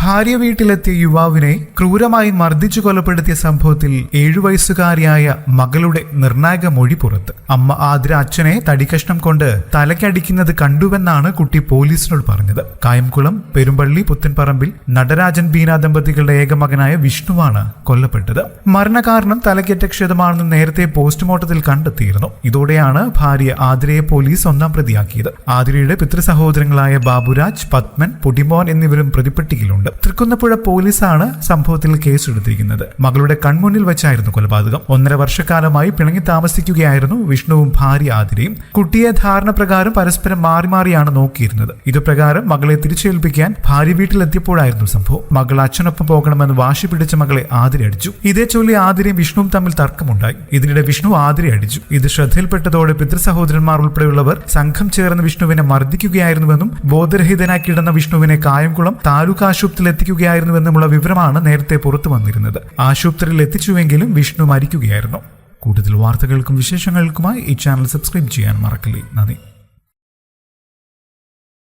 ഭാര്യ വീട്ടിലെത്തിയ യുവാവിനെ ക്രൂരമായി മർദ്ദിച്ചു കൊലപ്പെടുത്തിയ സംഭവത്തിൽ ഏഴു വയസ്സുകാരിയായ മകളുടെ നിർണായക മൊഴി പുറത്ത്. അമ്മ ആതിര അച്ഛനെ തടിക്കഷ്ണം കൊണ്ട് തലക്കടിക്കുന്നത് കണ്ടുവെന്നാണ് കുട്ടി പോലീസിനോട് പറഞ്ഞത്. കായംകുളം പെരുമ്പള്ളി പുത്തൻപറമ്പിൽ നടരാജൻ ബീന ദമ്പതികളുടെ ഏകമകനായ വിഷ്ണുവാണ് കൊല്ലപ്പെട്ടത്. മരണകാരണം തലക്കേറ്റ ക്ഷതമാണെന്ന് നേരത്തെ പോസ്റ്റ്മോർട്ടത്തിൽ കണ്ടെത്തിയിരുന്നു. ഇതോടെയാണ് ഭാര്യ ആതിരയെ പോലീസ് ഒന്നാം പ്രതിയാക്കിയത്. ആതിരയുടെ പിതൃസഹോദരങ്ങളായ ബാബുരാജ് പത്മൻ പുടിമോൻ എന്നിവരും പ്രതിപ്പട്ടികയിലുണ്ട് തൃക്കുന്നപ്പുഴ പോലീസാണ് സംഭവത്തിൽ കേസെടുത്തിരിക്കുന്നത്. മകളുടെ കൺമുന്നിൽ വെച്ചായിരുന്നു കൊലപാതകം. ഒന്നര വർഷക്കാലമായി പിണങ്ങി താമസിക്കുകയായിരുന്നു വിഷ്ണുവും ഭാര്യ ആതിരയും. കുട്ടിയെ ധാരണ പ്രകാരം പരസ്പരം മാറി മാറിയാണ് നോക്കിയിരുന്നത്. ഇതുപ്രകാരം മകളെ തിരിച്ചേൽപ്പിക്കാൻ ഭാര്യ വീട്ടിലെത്തിയപ്പോഴായിരുന്നു സംഭവം. മകൾ അച്ഛനൊപ്പം പോകണമെന്ന് വാശി പിടിച്ച മകളെ ആതിര അടിച്ചു. ഇതേ ചൊല്ലി ആതിരയും വിഷ്ണുവും തമ്മിൽ തർക്കമുണ്ടായി. ഇതിനിടെ വിഷ്ണു ആതിര അടിച്ചു. ഇത് ശ്രദ്ധയിൽപ്പെട്ടതോടെ പിതൃസഹോദരന്മാർ ഉൾപ്പെടെയുള്ളവർ സംഘം ചേർന്ന് വിഷ്ണുവിനെ മർദ്ദിക്കുകയായിരുന്നുവെന്നും ബോധരഹിതനായി കിടന്ന വിഷ്ണുവിനെ കായംകുളം താലൂക്ക് ആശുപത്രിയിൽ എത്തിക്കുകയായിരുന്നുവെന്നുമുള്ള വിവരമാണ് നേരത്തെ പുറത്തു വന്നിരുന്നത്. ആശുപത്രിയിൽ എത്തിച്ചുവെങ്കിലും വിഷ്ണു മരിക്കുകയായിരുന്നു. കൂടുതൽ വാർത്തകൾക്കും വിശേഷങ്ങൾക്കുമായി ഈ ചാനൽ സബ്സ്ക്രൈബ് ചെയ്യാൻ മറക്കില്ലേ. നന്ദി.